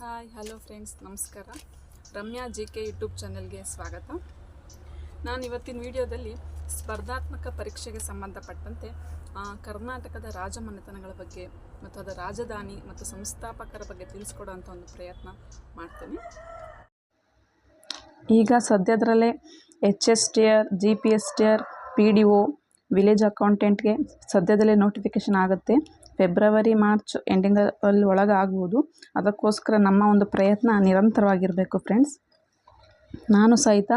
Hi, hello friends, ನಮಸ್ಕಾರ. Ramya G K YouTube ಚಾನೆಲ್ಗೆ ಸ್ವಾಗತ. ನಾನು ಇವತ್ತಿನ ವಿಡಿಯೋದಲ್ಲಿ ಸ್ಪರ್ಧಾತ್ಮಕ ಪರೀಕ್ಷೆಗೆ ಸಂಬಂಧಪಟ್ಟಂತೆ ಕರ್ನಾಟಕದ ರಾಜಮನೆತನಗಳ ಬಗ್ಗೆ ಮತ್ತು ಅದರ ರಾಜಧಾನಿ ಮತ್ತು ಸಂಸ್ಥಾಪಕರ ಬಗ್ಗೆ ತಿಳಿಸ್ಕೊಡುವಂಥ ಒಂದು ಪ್ರಯತ್ನ ಮಾಡ್ತೇನೆ. ಈಗ ಸದ್ಯದರಲ್ಲೇ H S T R, G P S T R, P D O, village ಅಕೌಂಟೆಂಟ್ಗೆ ಸದ್ಯದಲ್ಲೇ ನೋಟಿಫಿಕೇಷನ್ ಆಗುತ್ತೆ. ಫೆಬ್ರವರಿ, ಮಾರ್ಚ್ ಎಂಡಿಂಗ್ ಅಲ್ಲಿ ಒಳಗೆ ಆಗ್ಬೋದು ಅದಕ್ಕೋಸ್ಕರ ನಮ್ಮ ಒಂದು ಪ್ರಯತ್ನ ನಿರಂತರವಾಗಿರಬೇಕು ಫ್ರೆಂಡ್ಸ್. ನಾನು ಸಹಿತ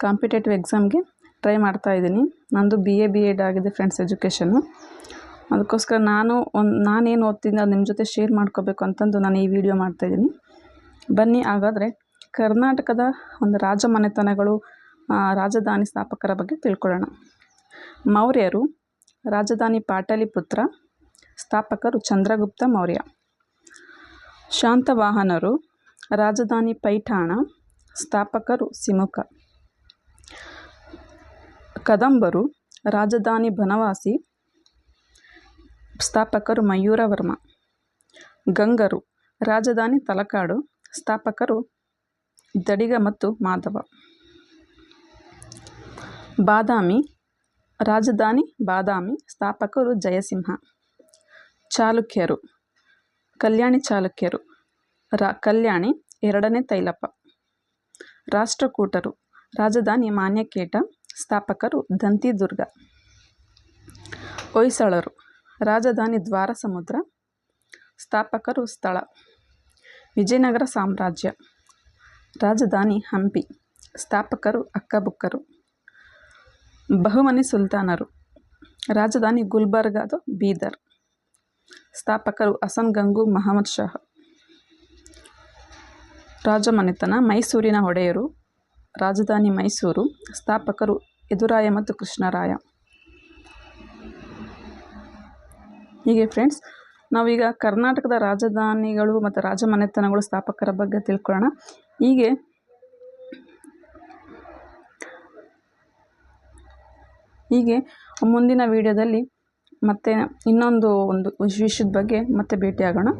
ಕಾಂಪಿಟೇಟಿವ್ ಎಕ್ಸಾಮ್ಗೆ ಟ್ರೈ ಮಾಡ್ತಾ ಇದ್ದೀನಿ. ನಂದು ಬಿ ಎ, ಬಿ ಎಡ್ ಆಗಿದೆ ಫ್ರೆಂಡ್ಸ್ ಎಜುಕೇಷನು ಅದಕ್ಕೋಸ್ಕರ ನಾನು ಒಂದು ನಾನೇನು ಓದ್ತೀನಿ ಅದು ನಿಮ್ಮ ಜೊತೆ ಶೇರ್ ಮಾಡ್ಕೋಬೇಕು ಅಂತಂದು ನಾನು ಈ ವಿಡಿಯೋ ಮಾಡ್ತಾಯಿದ್ದೀನಿ ಬನ್ನಿ, ಹಾಗಾದರೆ ಕರ್ನಾಟಕದ ಒಂದು ರಾಜಮನೆತನಗಳು ಮನೆತನಗಳು ರಾಜಧಾನಿ ಸ್ಥಾಪಕರ ಬಗ್ಗೆ ತಿಳ್ಕೊಳ್ಳೋಣ. ಮೌರ್ಯರು ರಾಜಧಾನಿ ಪಾಟಲಿಪುತ್ರ ಸ್ಥಾಪಕರು ಚಂದ್ರಗುಪ್ತ ಮೌರ್ಯ. ಶಾಂತವಾಹನರು ರಾಜಧಾನಿ ಪೈಠಾಣ, ಸ್ಥಾಪಕರು ಸಿಮುಕ. ಕದಂಬರು ರಾಜಧಾನಿ ಬನವಾಸಿ, ಸ್ಥಾಪಕರು ಮಯೂರವರ್ಮ. ಗಂಗರು ರಾಜಧಾನಿ ತಲಕಾಡು, ಸ್ಥಾಪಕರು ದಡಿಗ ಮತ್ತು ಮಾಧವ. ಬಾದಾಮಿ ರಾಜಧಾನಿ ಬಾದಾಮಿ, ಸ್ಥಾಪಕರು ಜಯಸಿಂಹ. ಚಾಲುಕ್ಯರು. ಕಲ್ಯಾಣಿ ಚಾಲುಕ್ಯರು. ರಾ, ಕಲ್ಯಾಣಿ, ಎರಡನೇ ತೈಲಪ್ಪ. ರಾಷ್ಟ್ರಕೂಟರು. ರಾಜಧಾನಿ ಮಾನ್ಯಕೇಟ, ಸ್ಥಾಪಕರು ದಂತಿದುರ್ಗ. ಹೊಯ್ಸಳರು. ರಾಜಧಾನಿ ದ್ವಾರಸಮುದ್ರ, ಸ್ಥಾಪಕರು ಸ್ಥಳ. ವಿಜಯನಗರ ಸಾಮ್ರಾಜ್ಯ. ರಾಜಧಾನಿ ಹಂಪಿ. ಸ್ಥಾಪಕರು ಅಕ್ಕಬುಕ್ಕರು. ಬಹುಮನಿ ಸುಲ್ತಾನರು. ರಾಜಧಾನಿ ಗುಲ್ಬರ್ಗಾದ ಬೀದರ್. ಸ್ಥಾಪಕರು ಹಸನ್ ಗಂಗು ಮಹಮ್ಮದ್ ಶಹ ರಾಜಮನೆತನ, ಮೈಸೂರಿನ ಒಡೆಯರು, ರಾಜಧಾನಿ ಮೈಸೂರು, ಸ್ಥಾಪಕರು ಯದುರಾಯ ಮತ್ತು ಕೃಷ್ಣರಾಯ. ಹೀಗೆ ಫ್ರೆಂಡ್ಸ್ ನಾವೀಗ ಕರ್ನಾಟಕದ ರಾಜಧಾನಿಗಳು ಮತ್ತು ರಾಜಮನೆತನಗಳು ಸ್ಥಾಪಕರ ಬಗ್ಗೆ ತಿಳ್ಕೊಳ್ಳೋಣ. ಹೀಗೆ ಹೀಗೆ ಮುಂದಿನ ವಿಡಿಯೋದಲ್ಲಿ ಮತ್ತೆ ಇನ್ನೊಂದು ಒಂದು ವಿಷಯದ ಬಗ್ಗೆ ಮತ್ತೆ ಭೇಟಿಯಾಗೋಣ.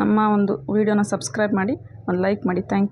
ನಮ್ಮ ಒಂದು ವೀಡಿಯೋನ ಸಬ್ಸ್ಕ್ರೈಬ್ ಮಾಡಿ, ಒಂದು ಲೈಕ್ ಮಾಡಿ. ಥ್ಯಾಂಕ್